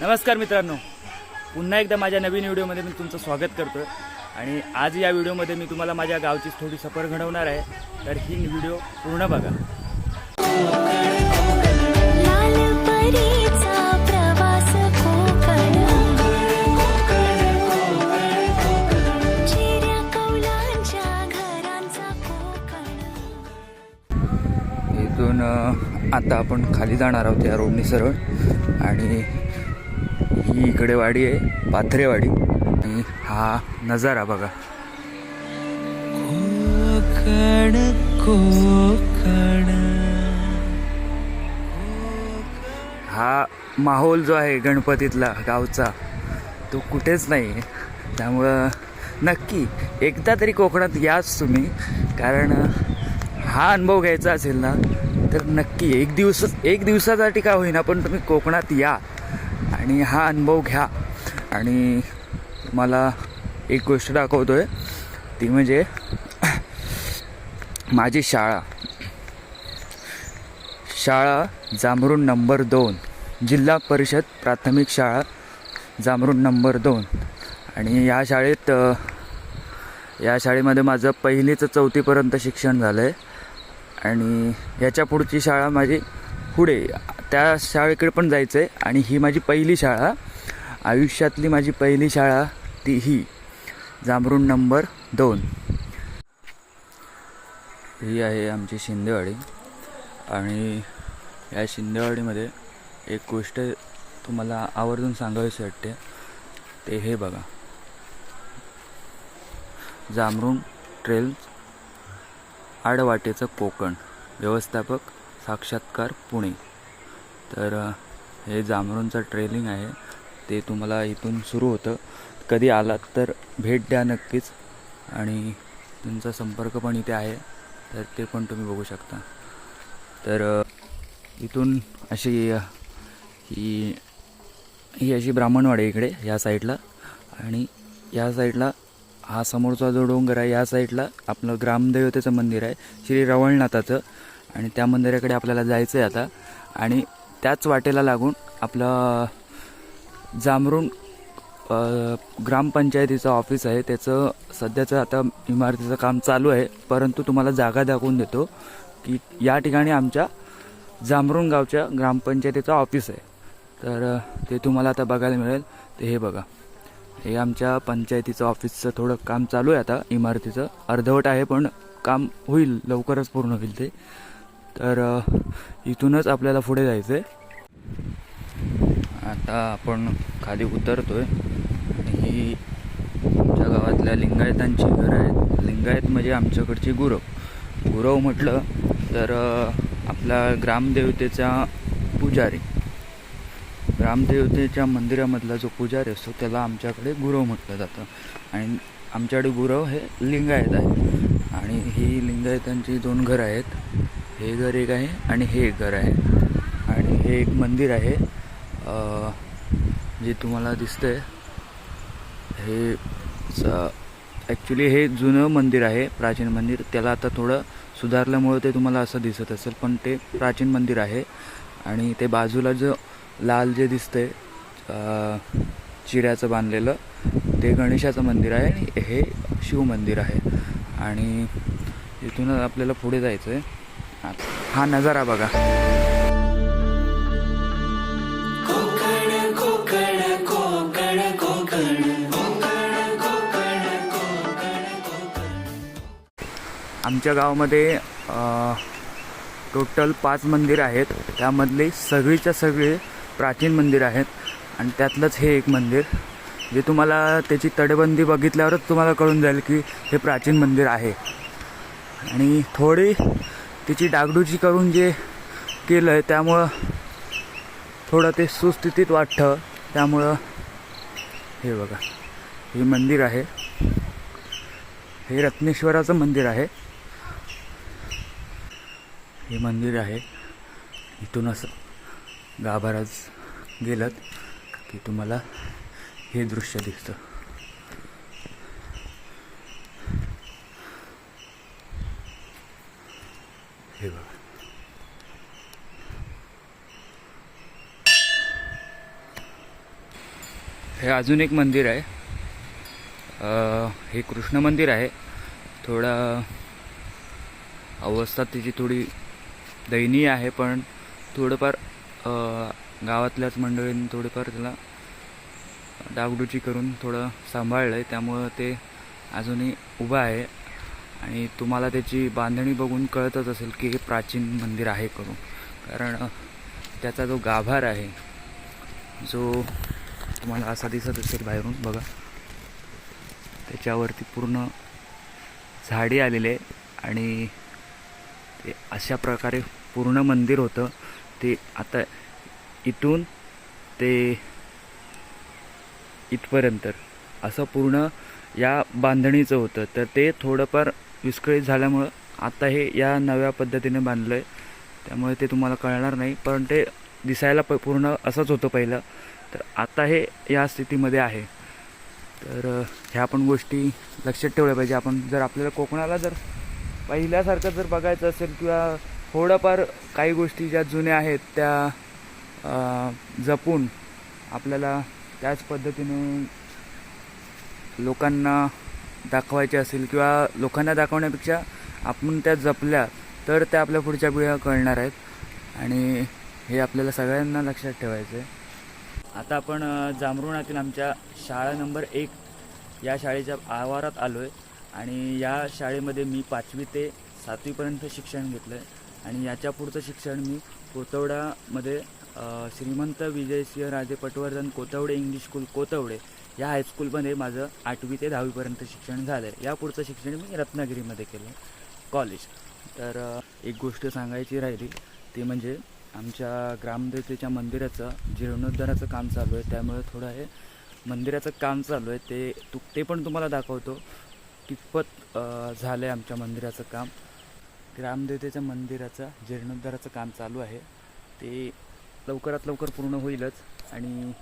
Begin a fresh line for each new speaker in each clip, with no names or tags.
नमस्कार मित्रांनो. पुन्हा एकदा माझ्या नवीन व्हिडिओमध्ये मी तुमचं स्वागत करतो आणि आज या व्हिडिओमध्ये मी तुम्हाला माझ्या गावची थोडी सफर घडवणार आहे. तर ही व्हिडिओ पूर्ण बघा.
लाल परीचा प्रवास कोकण. चिऱ्या कौलांच्या घरांचा कोकण.
इथून आता आपण खाली जाणार आहोत या रोडनी सरळ. आणि ही इकडे वाडी आहे पाथरेवाडी. आणि हा नजारा बघा. हा माहोल जो आहे गणपतीतला गावचा तो कुठेच नाही आहे. त्यामुळं नक्की एकदा तरी कोकणात याच तुम्ही. कारण हा अनुभव घ्यायचा असेल ना तर नक्की एक दिवस एक दिवसासाठी का होईना पण तुम्ही कोकणात या. आणि हा अनुभव घ्या. आणि मला एक गोष्ट दाखवतो आहे ती म्हणजे माझी शाळा. शाळा जांभरून नंबर दोन. जिल्हा परिषद प्राथमिक शाळा जांभरून नंबर दोन. आणि या शाळेत या शाळेमध्ये माझं पहिलीचं चौथीपर्यंत शिक्षण झालं आहे आणि याच्या पुढची शाळा माझी पुढे त्या शाळेकडे पण जायचं आहे आणि ही माझी पहिली शाळा. आयुष्यातली माझी पहिली शाळा ती ही. जांभरूण नंबर दोन. ही आहे आमची शिंदेवाडी. आणि या शिंदेवाडीमध्ये एक गोष्ट तुम्हाला आवर्जून सांगावीशी वाटते. ते हे बघा. जांभरून ट्रेल आडवाटेचं कोकण. व्यवस्थापक साक्षात्कार पुणे. तर हे जांभरूनचं ट्रेलिंग आहे. ते तुम्हाला इथून सुरू होतं. कधी आलात तर भेट द्या नक्कीच. आणि तुमचा संपर्क पण इथे आहे. तर ते पण तुम्ही बघू शकता. तर इथून अशी ही ही अशी ब्राह्मणवाडी इकडे ह्या साईडला. आणि या साईडला हा समोरचा जो डोंगर आहे या साईडला आपलं ग्रामदेवतेचं मंदिर आहे. श्री रवळनाथाचं. आणि त्या मंदिराकडे आपल्याला जायचं आहे आता. आणि त्याच वाटेला लागून आपलं जामरुण ग्रामपंचायतीचं ऑफिस आहे. त्याचं सध्याचं आता इमारतीचं काम चालू आहे. परंतु तुम्हाला जागा दाखवून देतो की या ठिकाणी आमच्या जामरुण गावच्या ग्रामपंचायतीचं ऑफिस आहे. तर ते तुम्हाला आता बघायला मिळेल. ते हे बघा. हे आमच्या पंचायतीचं ऑफिसचं थोडं काम चालू आहे आता. इमारतीचं अर्धवट आहे पण काम होईल. लवकरच पूर्ण होईल ते. तर इथूनच आपल्याला पुढे जायचं आहे आता आपण खाली उतरतोय. आणि ही आमच्या गावातल्या लिंगायतांची घरं आहेत. लिंगायत म्हणजे आमच्याकडची गुरव. गुरव म्हटलं तर आपला ग्रामदेवतेचा पुजारी. ग्रामदेवतेच्या मंदिरामधला जो पुजारी असतो त्याला आमच्याकडे गुरव म्हटलं जातं. आणि आमच्याकडे गुरव हे लिंगायत आहे आणि ही लिंगायतांची दोन घरं आहेत. हे घर एक आहे आणि हे एक घर आहे. आणि हे एक मंदिर आहे. जे तुम्हाला दिसतंय हे ॲक्च्युली हे जुनं मंदिर आहे प्राचीन मंदिर. त्याला आता थोडं सुधारल्यामुळं ते तुम्हाला असं दिसत असेल पण ते प्राचीन मंदिर आहे. आणि ते बाजूला जो लाल जे दिसतंय चिऱ्याचं बांधलेलं ते गणेशाचं मंदिर आहे आणि हे शिव मंदिर आहे. आणि इथूनच आपल्याला पुढे जायचं आहे हा नजारा बघा. आमच्या गावामध्ये टोटल पाच मंदिर आहेत. त्यामधले सगळीच्या सगळे प्राचीन मंदिर आहेत. आणि त्यातलंच हे एक मंदिर जे तुम्हाला त्याची तडेबंदी बघितल्यावरच तुम्हाला कळून जाईल की हे प्राचीन मंदिर आहे. आणि थोडी तिची डागडुजी करून जे केलं आहे त्यामुळं थोडं ते सुस्थितीत वाटतं. त्यामुळं हे बघा हे मंदिर आहे. हे रत्नेश्वराचं मंदिर आहे. हे मंदिर आहे. इथून असं गाभाराच गेलं की तुम्हाला हे दृश्य दिसतं. हे बघा. हे अजून एक मंदिर आहे. हे कृष्ण मंदिर आहे. थोडा अवस्था त्याची थोडी दयनीय आहे पण थोडंफार गावातल्याच मंडळींनी थोडंफार त्याला डागडुची करून थोडं सांभाळलं आहे त्यामुळं ते अजूनही उभं आहे. आणि तुम्हाला त्याची बांधणी बघून कळतच असेल की हे प्राचीन मंदिर आहे करून. कारण त्याचा जो गाभार आहे जो तुम्हाला असा दिसत असेल बाहेरून बघा. त्याच्यावरती पूर्ण झाडी आलेले आणि ते अशा प्रकारे पूर्ण मंदिर होतं. ते आता इथून ते इथपर्यंत. असं पूर्ण या बांधणीचं होतं. तर ते थोडंफार विस्कळीत झाल्यामुळं आता हे या नव्या पद्धतीने बांधलं आहे त्यामुळे ते तुम्हाला कळणार नाही. पण ते दिसायला प पूर्ण असंच होतं पहिलं. तर आता हे या स्थितीमध्ये आहे. तर ह्या पण गोष्टी लक्षात ठेवल्या पाहिजे. आपण जर आपल्याला कोकणाला जर पहिल्यासारखं जर बघायचं असेल किंवा थोडंफार काही गोष्टी ज्या जुन्या आहेत त्या जपून आपल्याला त्याच पद्धतीने लोकांना दाखवायचे असेल किंवा लोकांना दाखवण्यापेक्षा आपण त्या जपल्या तर त्या आपल्या पुढच्या पिढ्या कळणार आहेत. आणि हे आपल्याला सगळ्यांना लक्षात ठेवायचं आहे. आता आपण अ, जांभरुणातील आमच्या शाळा नंबर एक या शाळेच्या आवारात आलो आहे आणि या शाळेमध्ये मी पाचवी ते सातवीपर्यंत शिक्षण घेतलं आहे आणि याच्या पुढचं शिक्षण मी कोतवडामध्ये श्रीमंत विजयसिंह राजे पटवर्धन कोतवडे इंग्लिश स्कूल कोतवडे या हायस्कूलमध्ये माझं आठवी ते दहावीपर्यंत शिक्षण झालं आहे या पुढचं शिक्षण मी रत्नागिरीमध्ये केलं कॉलेज तर एक गोष्ट सांगायची राहिली ती म्हणजे आमच्या ग्रामदेवतेच्या मंदिराचं जीर्णोद्धाराचं काम चालू आहे. त्यामुळे थोडं हे मंदिराचं काम चालू आहे. ते तू ते पण तुम्हाला दाखवतो. कितपत झालं आहे आमच्या मंदिराचं काम. ग्रामदेवतेच्या मंदिराचं जीर्णोद्धाराचं काम चालू आहे. ते लवकरात लवकर पूर्ण होईलच. आणि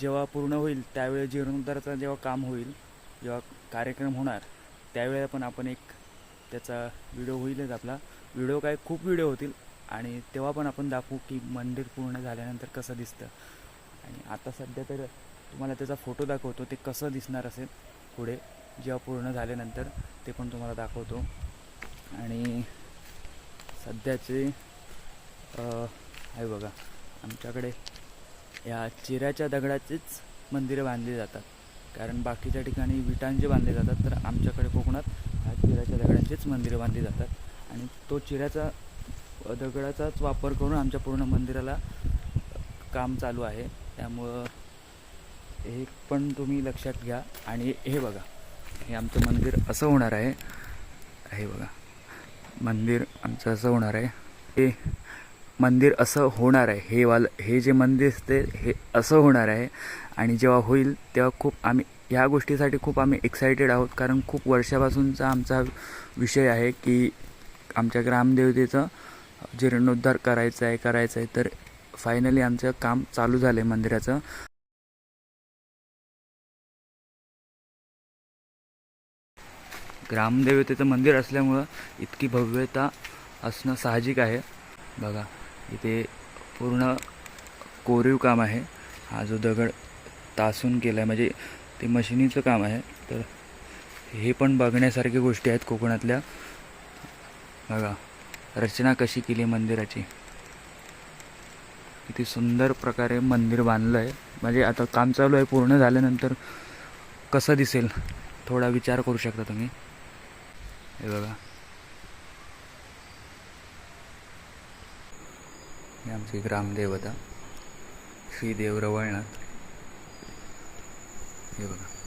जेव्हा पूर्ण होईल त्यावेळी जीर्णोद्धाराचं जेव्हा काम होईल जेव्हा कार्यक्रम होणार त्यावेळेला पण आपण एक त्याचा व्हिडिओ होईलच आपला. व्हिडिओ काय खूप व्हिडिओ होतील आणि तेव्हा पण आपण दाखवू की मंदिर पूर्ण झाल्यानंतर कसं दिसतं. आणि आता सध्या तर तुम्हाला त्याचा फोटो दाखवतो ते कसं दिसणार असेल पुढे जेव्हा पूर्ण झाल्यानंतर ते पण तुम्हाला दाखवतो. आणि सध्याचे आहे बघा आमच्याकडे या चिऱ्याच्या दगडाचीच मंदिरं बांधली जातात. कारण बाकीच्या ठिकाणी विटांचे बांधले जातात तर आमच्याकडे कोकणात ह्या चिऱ्याच्या दगडांचीच मंदिरं बांधली जातात. आणि तो चिऱ्याचा दगडाचाच वापर करून आमच्या पूर्ण मंदिराला काम चालू आहे. त्यामुळं हे पण तुम्ही लक्षात घ्या आणि हे बघा हे आमचं मंदिर असं होणार आहे. हे बघा मंदिर आमचं असं होणार आहे. हे मंदिर असं होणार आहे. हे वाल हे जे मंदिर असते हे असं होणार आहे. आणि जेव्हा होईल तेव्हा खूप आम्ही ह्या गोष्टीसाठी खूप आम्ही एक्सायटेड आहोत. कारण खूप वर्षापासूनचा आमचा विषय आहे की आमच्या ग्रामदेवतेचं जीर्णोद्धार करायचं आहे करायचं आहे. तर फायनली आमचं काम चालू झालं आहे मंदिराचं. ग्रामदेवतेचं मंदिर असल्यामुळं इतकी भव्यता असणं साहजिक आहे. बघा. इथे पूर्ण कोरीव काम आहे. हा जो दगड तासून केला आहे म्हणजे ते मशिनीचं काम आहे. तर हे पण बघण्यासारख्या गोष्टी आहेत कोकणातल्या. बघा रचना कशी केली मंदिराची. किती सुंदर प्रकारे मंदिर बांधलं आहे म्हणजे आता काम चालू आहे पूर्ण झाल्यानंतर कसं दिसेल? थोडा विचार करू शकता तुम्ही. हे बघा. ही आमची ग्रामदेवता श्री देवरवळनाथ हे बघा.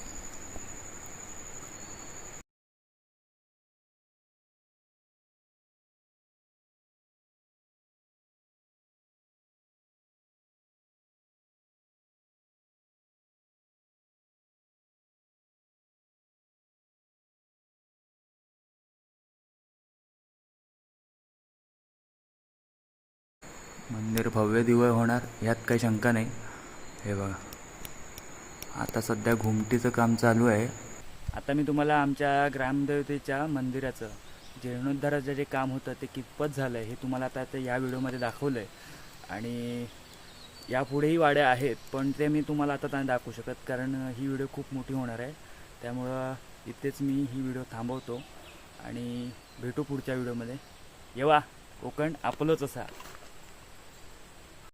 मंदिर भव्य दिव्य होणार यात काही शंका नाही. हे बघा. आता सध्या घुमटीचं काम चालू आहे. आता मी तुम्हाला आमच्या ग्रामदेवतेच्या मंदिराचं जीर्णोद्धाराचं जे काम होतं ते कितपत झालं आहे हे तुम्हाला आता आता या व्हिडिओमध्ये दाखवलं आहे आणि यापुढेही वाड्या आहेत पण ते मी तुम्हाला आता नाही दाखवू शकत कारण ही व्हिडिओ खूप मोठी होणार आहे. त्यामुळं इथेच मी ही व्हिडिओ थांबवतो. आणि भेटू पुढच्या व्हिडिओमध्ये. येवा कोकण आपलंच असा.